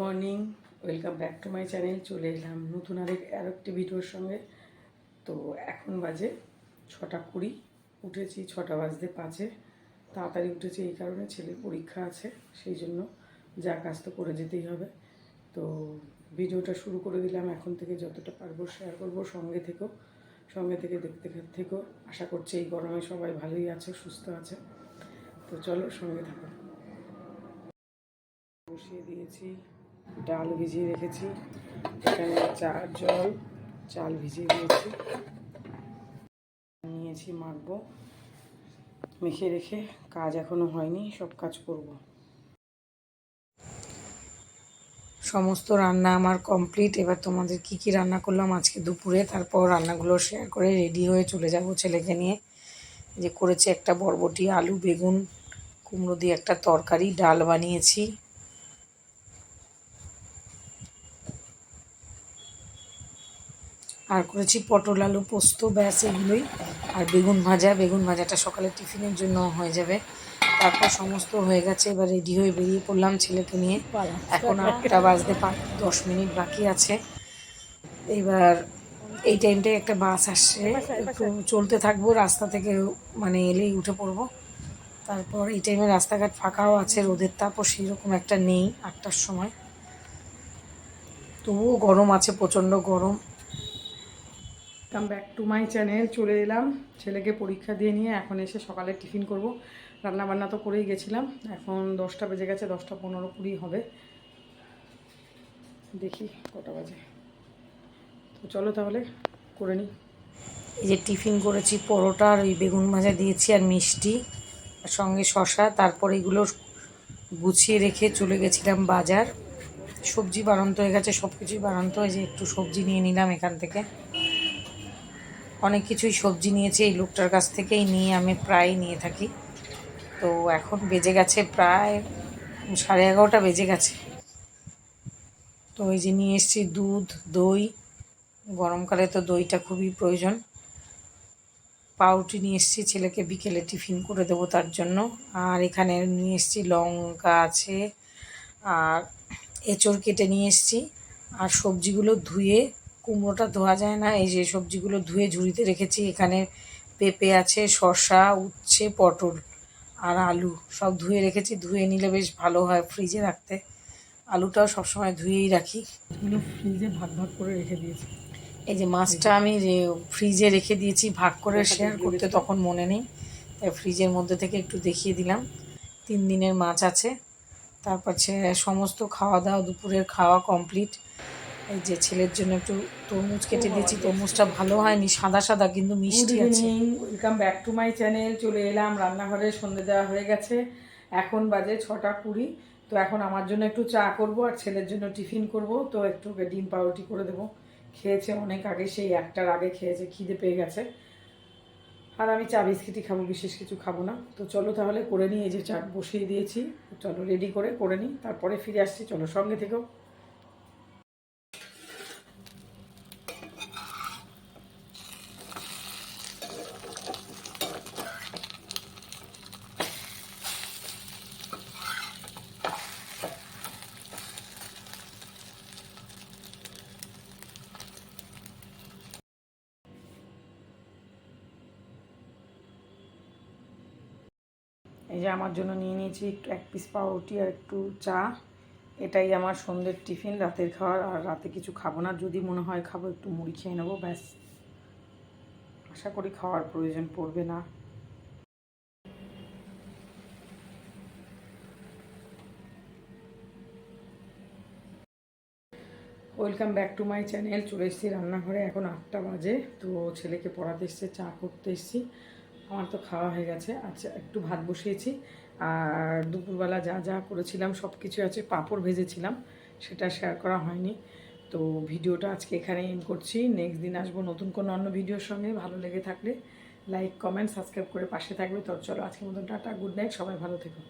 Morning, welcome back to my channel, চলে এলাম নতুন আরেক আর একটি ভিডিওর সঙ্গে। তো এখন বাজে ছটা কুড়ি, উঠেছি ছটা বাজতে পাঁচে। তাড়াতাড়ি উঠেছি এই কারণে ছেলের পরীক্ষা আছে, সেই জন্য যা কাজ তো করে যেতেই হবে। তো ভিডিওটা শুরু করে দিলাম, এখন থেকে যতটা পারব শেয়ার করব, সঙ্গে থেকেও সঙ্গে থেকে দেখতে থেকেও আশা করছি এই গরমে সবাই ভালোই আছে, সুস্থ আছে। তো চলো সঙ্গে থাকো। বসিয়ে দিয়েছি। ডাল ভিজিয়ে রেখেছি। এখানে চা জল চাল ভিজিয়ে দিয়েছি। নিয়েছি, মাখবো, মেখে রেখে কাজ এখনও হয়নি, সব কাজ করব। সমস্ত রান্না আমার কমপ্লিট। এবার তোমাদের কি কি রান্না করলাম আজকে দুপুরে, তারপর রান্নাগুলো শেয়ার করে রেডি হয়ে চলে যাব ছেলেকে নিয়ে। যে করেছি একটা বরবটি, আলু, বেগুন, কুমড়ো দিয়ে একটা তরকারি, ডাল বানিয়েছি। আর করেছি পটল আলু পোস্ত ব্যাস এগুলোই। আর বেগুন ভাজা বেগুন ভাজাটা সকালে টিফিনের জন্য হয়ে যাবে। তারপর সমস্ত হয়ে গেছে এবার রেডি হয়ে বেরিয়ে পড়লাম ছেলেকে নিয়ে। এখন আটটা বাজতে পাঁচ দশ মিনিট বাকি আছে। এবার এই টাইমটায় একটা বাস আসছে। একটু চলতে থাকব রাস্তা থেকে মানে এলেই উঠে পড়ব। তারপর এই টাইমে রাস্তাঘাট ফাঁকাও আছে রোদের তাপও সেরকম একটা নেই আটটার সময়। তবুও গরম আছে প্রচণ্ড গরম। Come back to my channel চলে এলাম। ছেলেকে পরীক্ষা দিয়ে নিয়ে এখন এসে সকালে টিফিন করব। রান্না বান্না তো করেই গেছিলাম। এখন দশটা বেজে গেছে, দশটা পনেরো কুড়ি হবে। দেখি কটা বাজে। তো চলো তাহলে, করে নিই। এই যে টিফিন করেছি, পরোটা আর ওই বেগুন ভাজা দিয়েছি আর মিষ্টি আর সঙ্গে শশা তারপর এগুলো গুছিয়ে রেখে চলে গেছিলাম বাজার। সবজি বাড়ন্ত হয়ে গেছে সব কিছুই বাড়ন্ত হয়ে যে একটু সবজি নিয়ে নিলাম এখান থেকে। অনেক কিছুই সবজি নিয়েছি, এই লোকটার কাছ থেকেই নিয়ে আমি প্রায় নিয়ে থাকি। তো এখন বেজে গেছে প্রায় সাড়ে এগারোটা বেজে গেছে। তো এই যে নিয়ে এসেছি দুধ, দই, গরমকালে তো দইটা খুবই প্রয়োজন। পাউরুটি নিয়ে এসেছি, ছেলেকে বিকেলে টিফিন করে দেবো তার জন্য। আর এখানে নিয়ে এসেছি লঙ্কা আছে, আর এঁচড় কেটে নিয়ে এসেছি। আর সবজিগুলো ধুয়ে কুমড়োটা ধোয়া যায় না। এই যে সবজিগুলো ধুয়ে ঝুড়িতে রেখেছি। এখানে পেঁপে আছে শসা উচ্ছে পটল আর আলু সব ধুয়ে রেখেছি। ধুয়ে নিলে বেশ ভালো হয় ফ্রিজে রাখতে। আলুটাও সবসময় ধুয়েই রাখি। এগুলো ফ্রিজে ভাগ ভাগ করে রেখে দিয়েছি। এই যে মাছটা আমি ফ্রিজে রেখে দিয়েছি ভাগ করে শেয়ার করতে তখন মনে নেই। তাই ফ্রিজের মধ্যে থেকে একটু দেখিয়ে দিলাম। তিন দিনের মাছ আছে। তারপর সমস্ত খাওয়া দাওয়া দুপুরের খাওয়া কমপ্লিট এই যে ছেলের জন্য একটু তরমুজ কেটে দিয়েছি তরমুজটা ভালো হয়নি সাদা সাদা কিন্তু মিষ্টি আছে। Welcome back to my channel চলে এলাম রান্নাঘরে সন্ধে দেওয়া হয়ে গেছে এখন বাজে ছটা কুড়ি তো এখন আমার জন্য একটু চা করব আর ছেলের জন্য টিফিন করব তো একটু ডিম পাউরুটি করে দেবো। খেয়েছে অনেক আগে সেই একটার আগে খেয়েছে খিদে পেয়ে গেছে। আর আমি চা বিস্কিটই খাব বিশেষ কিছু খাব না। তো চলো তাহলে করে নিই এই যে চা বসিয়ে দিয়েছি চলো রেডি করে করে নিই তারপরে ফিরে আসছি চলো সঙ্গে থেকেও। এই যে আমার জন্য নিয়ে নিয়েছি একটু এক পিস পাউরুটি আর একটু চা। এটাই আমার সন্ধ্যের টিফিন, রাতের খাওয়ার আর রাতে কিছু খাব না, যদি মনে হয় খাব, একটু মুড়ি খেয়ে নেব, ব্যাস। আশা করি খাওয়ার প্রয়োজন পড়বে না। Welcome back to my channel চলে এসেছি রান্নাঘরে, এখন আটটা বাজে। তো ছেলেকে পড়াতে এসছে, চা করতে এসেছি। আমার তো খাওয়া হয়ে গেছে। আচ্ছা একটু ভাত বসিয়েছি। আর দুপুরবেলা যা যা করেছিলাম সব কিছু আছে, পাঁপড় ভেজেছিলাম। সেটা শেয়ার করা হয়নি। তো ভিডিওটা আজকে এখানে এন করছি। নেক্সট দিন আসব নতুন কোনো অন্য ভিডিওর সঙ্গে। ভালো লেগে থাকলে লাইক কমেন্ট সাবস্ক্রাইব করে পাশে থাকবে। তো চলো আজকের মতন টাটা গুড নাইট সবাই ভালো থেকো।